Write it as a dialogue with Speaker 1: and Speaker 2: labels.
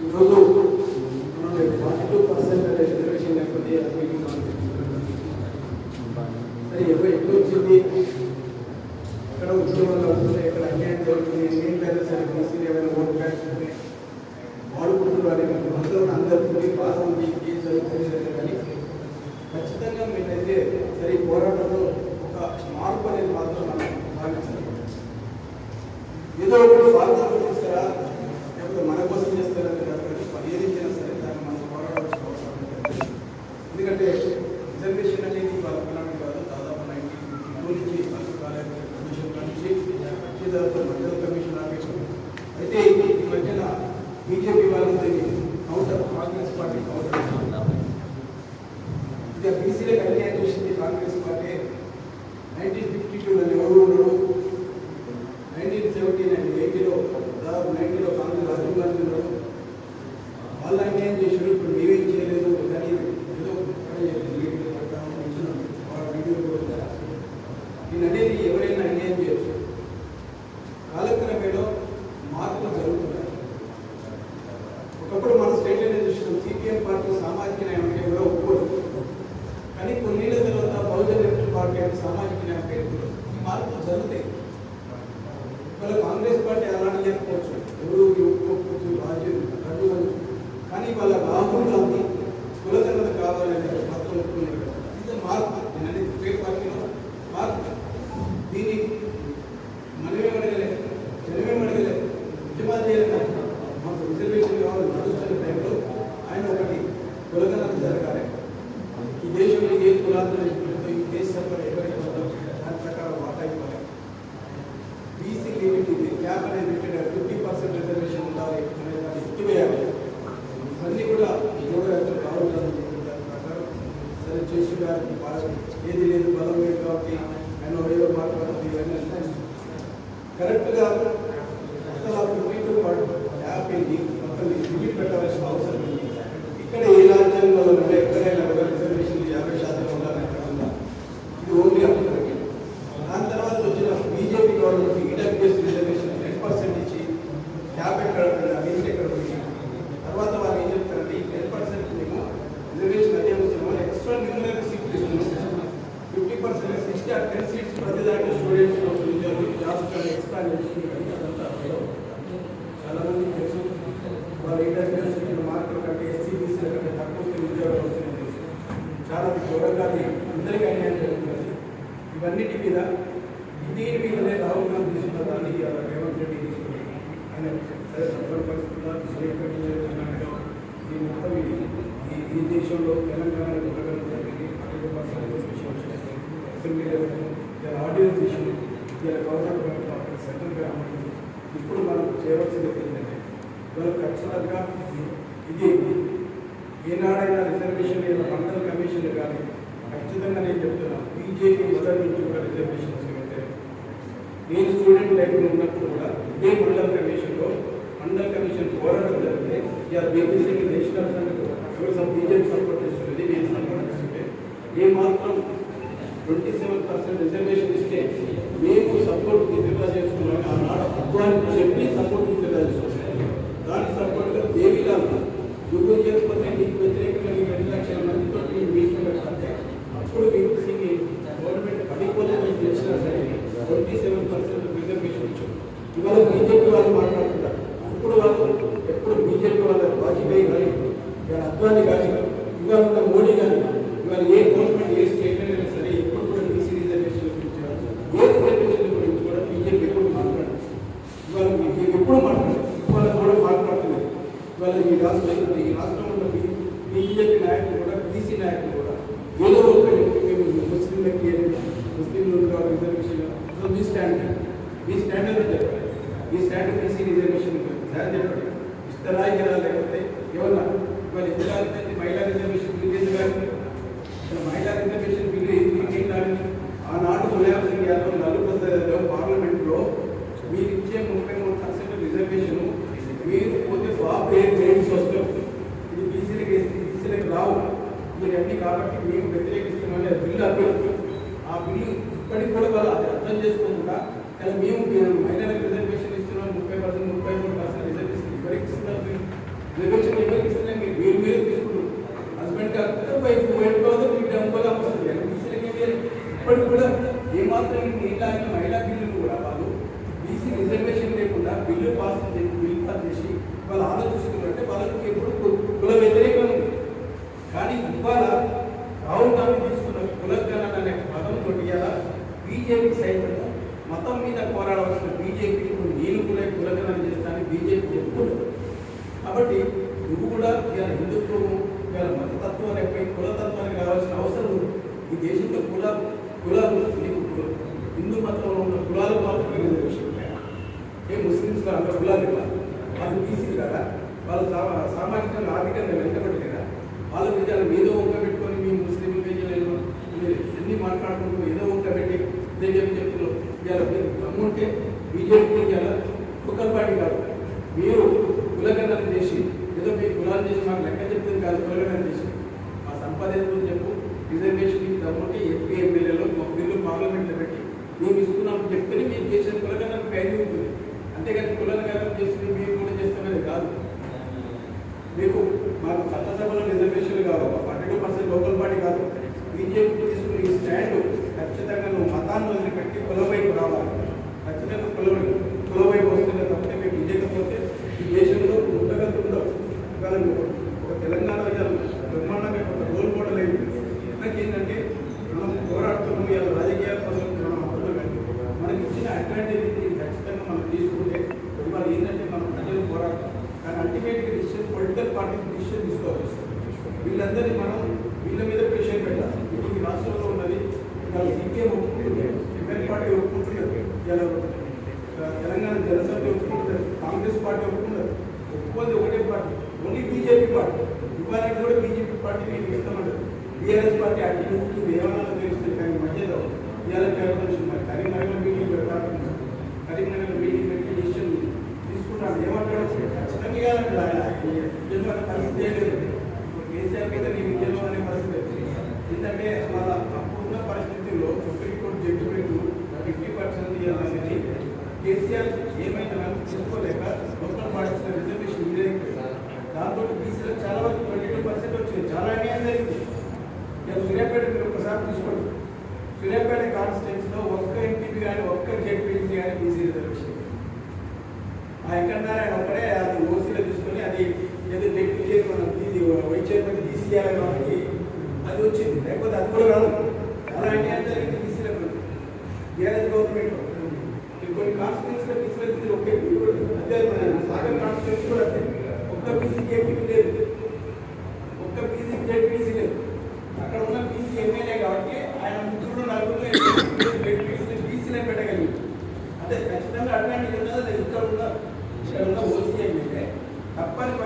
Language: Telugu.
Speaker 1: ఈరోజు ఫార్టీ టూ పర్సెంట్ రిజర్వేషన్ లేకపోతే సరే ఎప్పుడు ఎప్పుడు వచ్చింది? ఎక్కడ ఉద్యోగంలో వస్తుంది ఎక్కడ అన్యాయం జరుగుతుంది నేను లేదా సరే బీసీలు ఏమైనా ఓటు బ్యాంక్ ఉంటే వాడుకుంటున్నారు అందరూ అందరికీ బాధ ఉంది ఏం జరుగుతుంది కానీ ఖచ్చితంగా మీరైతే సరే పోరాటంలో ఒక మార్పు అనేది మాత్రం మనం భావించాలి ఏదో ఒకటి స్వార్థం చేస్తారా లేకపోతే మన కోసం చేస్తారా అనేది కాదు కానీ మరి ఏది చేసినా సరే దాన్ని మనం పోరాడాల్సిన అవసరం ఉంది. ఎందుకంటే రిజర్వేషన్ అనేది వాళ్ళ పిల్లలు కాదు దాదాపు నైన్టీన్ ఫిఫ్టీ టూ నుంచి ఫస్ట్ కాలేజ్ కమిషన్ నుంచి వచ్చే తర్వాత మధ్యలో కమిషన్ ఆఫీస్ అయితే ఈ మధ్యన బీజేపీ వాళ్ళు దీన్ని కౌంటర్ కాంగ్రెస్ పార్టీ కౌంటర్ ఇక బీసీలకు అన్యాయం చేసింది కాంగ్రెస్ పార్టీ నైన్టీన్ ఫిఫ్టీ టూలో ఎవరు ఉండరు నైన్టీన్ సెవెంటీ నైన్ ఎయిటీలో దాదాపు నైన్టీలో కాంగ్రెస్ రాజీవ్ గాంధీ ఉన్నారు వాళ్ళు అన్యాయం చేశాడు ఇప్పుడు మేమేం చేయలేదు కానీ ఏదో ఒకటే లీడర్ పడతాము, కూర్చున్నాం. వాళ్ళ వీడియో కూడా నేను అనేది ఎవరైనా అన్యాయం చేయొచ్చు కాలక్రమేణా మార్పులు జరుగుతున్నాయి ఒకప్పుడు మన స్టేట్లో చూసినాం సిపిఎం పార్టీ సామాజిక న్యాయం అంటే ఎవరో ఒప్పుకోరు కానీ కొన్నేళ్ళ తర్వాత బహుజన్ లెఫ్ట్ పార్టీ అంటే సామాజిక న్యాయం పేరు ఈ మార్పులు జరుగుతాయి ఇవాళ కాంగ్రెస్ పార్టీ అలాంటి చెప్పవచ్చు ఎవరు ఒప్పుకోవచ్చు రాజీవ్ రాజీవ్ గాంధీ కానీ వాళ్ళ రాహుల్ గాంధీ కులతరత కావాలనే పత్రం ఒప్పుకున్నారు కదా. ఇది మార్పు నేను అనేది పేరు పార్టీలో మార్పు దీన్ని మనమే అడగలేదు జనమే అడగలేదు ఉద్యమాలు చేయలేదు మాకు రిజర్వేషన్ కావాలి నడుస్తున్న టైంలో ఆయన ఒకటి కులగణన జరగాలి ఈ దేశంలో ఈ దాని ప్రకారం వాటా బీసీ లిమిట్ ఇది క్యాప్ అనేది ఫిఫ్టీ పర్సెంట్ రిజర్వేషన్ ఉండాలి అనే దాన్ని ఎత్తివేయాలి ఇవన్నీ కూడా మూడు రైతులు చెప్పిన దాని ప్రకారం సరే చేసి ఏది లేదు బలం లేదు కాబట్టి ఆయన ఏదో మాట్లాడుతుంది ఇవన్నీ కరెక్ట్గా అసలు ఆ ఫిఫ్టీ టూ యాప్ ఏంటి మొత్తం లిమిట్ పెట్టాల్సిన అవసరం ఉంది ఇక్కడ ఏ రాజ్యాంగంలో ఉంటే ఎక్కడైనా కూడా రిజర్వేషన్ యాభై శాతం ఉండాలని ఎక్కడ ఉందా ఇది ఓన్లీ అప్పటికి దాని తర్వాత వచ్చిన BJP government EWS reservation ten percent ఇచ్చి క్యాప్ ఎక్కడ లిమిట్ ఎక్కడ పోయింది తర్వాత వాళ్ళు ఏం చెప్తారంటే ఈ టెన్ పర్సెంట్ మేము రిజర్వేషన్ అదే వస్తున్నాం ఎక్స్ట్రా న్యూమరీ సీట్లు ఇస్తున్నాం ఫిఫ్టీ పర్సెంట్ సిక్స్టీ ఆ టెన్ సీట్స్ ప్రతి దాంట్లో స్టూడెంట్స్ ఉద్యోగులు జాబ్స్ కానీ ఎక్స్ట్రా చేస్తుంది కానీ అదంతా అసలు చాలా మంది తెలుసు వాళ్ళు ఈడబ్ల్యూఎస్ మార్కుల కంటే ఎస్సీ బీసీల కంటే తక్కువ వస్తే ఉద్యోగాలు వస్తున్నాయని తెలుసు చాలా అందరికీ అన్యాయం జరుగుతుంది. ఇవన్నిటి మీద దీని మీదనే రాహుల్ గాంధీ తీసుకున్న దాన్ని ఇవాళ రేవంత్ రెడ్డి తీసుకుని ఆయన సరే తప్పని పరిస్థితుల్లో కర్ణాటక ఈ మొత్తం ఇది ఈ- ఈ దేశంలో తెలంగాణ కొనగలం జరిగింది. అనేక పర్సెంట్ విషయం అసెంబ్లీ లెవెల్ ఇలా ఆర్డినెన్స్ ఇష్యూ ఇలా గవర్నమెంట్ అక్కడ సెంట్రల్ గవర్నమెంట్ ఇప్పుడు మనం చేయవలసింది ఏంటంటే మనం ఖచ్చితంగా ఇది ఏనాడైనా రిజర్వేషన్ లేదా మండల కమిషన్ కానీ ఖచ్చితంగా నేను చెప్తున్నాను బీజేపీ మొదటి నుంచి కూడా రిజర్వేషన్స్ అయితే నేను స్టూడెంట్ లైఫ్లో ఉన్నప్పుడు కూడా ఇదే మండల కమిషన్లో మండల కమిషన్ పోరాటం జరిగితే ఇవాళ బీపీసీకి నేషనల్ ఫ్రంట్ ఎవరు బీజేపీ సపోర్ట్ చేస్తుంది నేను సపోర్ట్ చేస్తుంటే ఏ మాత్రం ట్వంటీ సెవెన్ పర్సెంట్ రిజర్వేషన్ ఇస్తే మేము సపోర్ట్ విత్డ్రా చేసుకున్నాం. ఆనాడు అద్వానికి చెప్పి సపోర్ట్ విత్డ్రా చేసుకున్నాం దానికి సపోర్ట్గా దేవిలాల్ నువ్వు నీకు వ్యతిరేకంగా నీకు రెండు లక్షల మందితో నేను మీటింగ్ పెట్టాలంటే అప్పుడు బీపీసీకి గవర్నమెంట్ పడిపోతే చేసినా సరే ట్వంటీ సెవెన్ పర్సెంట్ రిజర్వేషన్ ఇచ్చారు ఇవాళ బీజేపీ వాళ్ళు మాట్లాడుతున్నారు. ఇప్పుడు వాళ్ళు ఎప్పుడు బీజేపీ వాళ్ళ వాజ్పేయి కానీ ఇవాళ అద్వాని కానీ ఇవాళ ఉన్న మోడీ కానీ ఇవాళ ఏ గవర్నమెంట్ ఏ స్టేట్ అయినా సరే ఎప్పుడు కూడా బీసీ రిజర్వేషన్ గురించి ఏ రిజర్వేషన్ గురించి కూడా బీజేపీ ఎప్పుడు మాట్లాడదు ఇవాళ మీకు ఎప్పుడు మాట్లాడదు ఇవాళ కూడా మాట్లాడుతున్నారు ఇవాళ ఈ రాష్ట్రం ఈ రాష్ట్రంలో ఉన్న బీజేపీ నాయకులు కూడా బీసీ నాయకులు కూడా ఏదో ఒక మేము ముస్లింలకి ముస్లింలు రిజర్వేషన్ సో మీ స్టాండ్ మీ స్టాండర్డ్ చెప్పండి మీ స్టాండ్ తీసి రిజర్వేషన్ సార్ చెప్పండి ఇస్తారా ఇరా లేకపోతే ఏమన్నా ఇవాళ ఎందుకు మహిళా రిజర్వేషన్ బిల్లు ఎందుకు మహిళా రిజర్వేషన్ బిల్లు ఎందుకు ఏం ఆనాడు ములాయం సింగ్ యాదవ్ లాలూ పార్లమెంట్లో మీరు ఇచ్చే ముప్పై మూడు పర్సెంట్ రిజర్వేషన్ మీరు పోతే బాబు ఏ గ్రేడ్స్ వస్తాం ఇది బీసీలకు బీసీలకు రావు. మీరు అన్ని కాబట్టి మేము వ్యతిరేకి ఆ బిల్లు అభ్యర్థి ఆ బిల్లు ఇప్పటికి కూడా వాళ్ళు అది అర్థం చేసుకోకుండా కానీ మేము మేము మహిళలకు రిజర్వేషన్ ఇస్తున్నాం ముప్పై పర్సెంట్ ముప్పై మూడు పర్సెంట్ రిజర్వేషన్ ఇప్పటికి ఇస్తున్నారు మీరు. రిజర్వేషన్ ఎవరికి ఇస్తలే మీరు మీరు మీరు తీసుకుంటారు హస్బెండ్ కాకపోతే వైఫ్ వైఫ్ కాదు మీకు డబ్బుగా వస్తుంది బీసీలకి ఏం చేయాలి ఇప్పటికి కూడా ఏమాత్రం నీళ్ళ మహిళా బిల్లులు కూడా వాళ్ళు బీసీ రిజర్వేషన్ లేకుండా బిల్లు పాస్ చేసి బిల్లు పాస్ చేసి వాళ్ళు ఆలోచిస్తున్నారంటే వాళ్ళకి ఎప్పుడు కు- కుల వ్యతిరేకం ఉంది కానీ ఇవాళ రాహుల్ గాంధీ తీసుకున్న కులగణన అనే పదంతో ఇలా బీజేపీ సైతం మతం మీద పోరాడవలసిన బీజేపీ నేను కూడా కులగణన చేస్తానని బీజేపీ చెప్తుంది. కాబట్టి నువ్వు కూడా ఇవాళ హిందుత్వము ఇవాళ మతతత్వాన్ని ఎక్కువ కులతత్వానికి రావాల్సిన అవసరం ఉంది. ఈ దేశంలో కుల కులాలు నీకు హిందూ మతంలో ఉన్న కులాలు మాత్రమే రిజర్వేషన్ ఉన్నాయి. ఏ ముస్లిమ్స్లో అంత కులాలు కాదు వాళ్ళు బీసీలు కదా? వాళ్ళు సామాజికంగా ఆర్థికంగా వెంటబడలేదా? వాళ్ళ విజయాలు ఏదో వంక పెట్టుకొని మీ ముస్లింలు విజయలేదు మీరు ఎన్ని మాట్లాడుకుంటూ ఏదో వంక పెట్టి ఇదే చెప్పి చెప్తున్నారు. ఇవాళ అనుకుంటే బీజేపీ ఇవాళ లోకల్ పార్టీ కాదు. మీరు కులగణన చేసి ఏదో మీ కులాలు చేసి మాకు లెక్క చెప్తుంది కాదు కులగణన చేసి. మా సంపద ఏదో చెప్పు? రిజర్వేషన్ దమ్ముంటే ఎంపీ ఎమ్మెల్యేలో బిల్లు పార్లమెంట్లో పెట్టి మేము ఇస్తున్నాం చెప్తేనే మేము చేసిన కులగణన వాల్యూ ఉంటుంది. అంతేగాని కులగణన చేసి మేము కూడా చేస్తామని కాదు. మీకు మాకు చట్టసభలో రిజర్వేషన్ కాదు forty two percent local party కాదు. బీజేపీ తీసుకుని ఈ స్టాండ్ ఖచ్చితంగా నువ్వు మతాన్ని వదిలిపెట్టి కులవైపు రావాలి. ఖచ్చితంగా కుల కుల వైపు వస్తుంది తప్పితే మీకు విజయకపోతే ఈ దేశంలో ఉండగలు ఉండవు ఇవాళ మీకు ఒక తెలంగాణ ఇవాళ బ్రహ్మాండంగా ఒక రోల్ మోడల్ అయింది మనకి ఏంటంటే మనం పోరాడుతున్నాం ఇవాళ రాజకీయాల కోసం మనం అనుకున్నాం కానీ మనకి ఇచ్చిన అడ్వాంటేజ్ దీన్ని ఖచ్చితంగా మనం తీసుకుంటే ఇవాళ ఏంటంటే మనం ప్రజలు పోరాడతాం కానీ అల్టిమేట్గా డిసిషన్ పొలిటికల్ పార్టీస్ డిసిషన్ తీసుకోవాలి వీళ్ళందరినీ మనం వీళ్ళ మీద ప్రెషర్ పెట్టాలి ఇప్పుడు ఈ రాష్ట్రంలో ఉన్నది ఇవాళ సిపిఎం ఒప్పుకుంటుంది ఎంఎల్ పార్టీ ఒప్పుకుంటున్నారు ఇవాళ ఆ, తెలంగాణ జనసభ ఒప్పుకుంటారు కాంగ్రెస్ పార్టీ ఒప్పుకుంటారు ఒప్పుకుంది ఒకటే పార్టీ ఓన్లీ బీజేపీ పార్టీ. ఇవాళ కూడా బీజేపీ పార్టీ మీకు ఇస్తామంటారు. బీఆర్ఎస్ పార్టీ అటు నుంచి ఏమన్నా తెలుస్తుంది కానీ మధ్యలో ఇవాళ కేవలం కరీంనగర్లో మీటింగ్ పెట్టాలి కరీంనగర్లో మీటింగ్ పెట్టి డిసిషన్ తీసుకుంటాను. ఏమంటాడు? ఖచ్చితంగా ఇవ్వాలంటాడు ఆయన. పరిస్థితి లేదు. ఇప్పుడు కేసీఆర్ మీద నేను నిజంగా అనే పరిస్థితి ఎందుకంటే వాళ్ళ అప్పుడున్న పరిస్థితుల్లో సుప్రీంకోర్టు జడ్జిమెంట్ ఫిఫ్టీ పర్సెంట్ ఇవ్వాలనేది కేసీఆర్ ఏమైనా తీసుకోలేక లోకల్ పార్టీస్ రిజర్వేషన్ ఇదే దాంతో బీసీలకు చాలా వరకు ట్వంటీ టూ పర్సెంట్ వచ్చింది చాలా అన్యాయం జరిగింది నేను సూర్యాపేట ఒకసారి తీసుకోండి. సూర్యాపేట కాన్స్టిట్యూన్సీలో ఒక్క ఎంపీపీ కానీ ఒక్క జెడ్పీసీ కానీ బీసీ రిజర్వేషన్. ఆ వెంకటనారాయణ ఒక్కడే అది ఓసీలో తీసుకొని అది ఏదో జడ్పీ చైర్మన్ ఇది వైస్ చైర్మన్ తీసేయాలి కాబట్టి అది వచ్చింది. లేకపోతే అది కూడా రాదు చాలా అన్యాయం జరిగింది బీసీలకు బీఆర్ఎస్ గవర్నమెంట్ కొన్ని కాన్స్టిట్యూన్సీలో బీసీలకు ఒక్క ఎంపీ కూడా లేదు. అదే సాగర్ కాన్స్టిట్యూన్సీ కూడా అంతే. ఒక్క బీసీకి ఎంపీ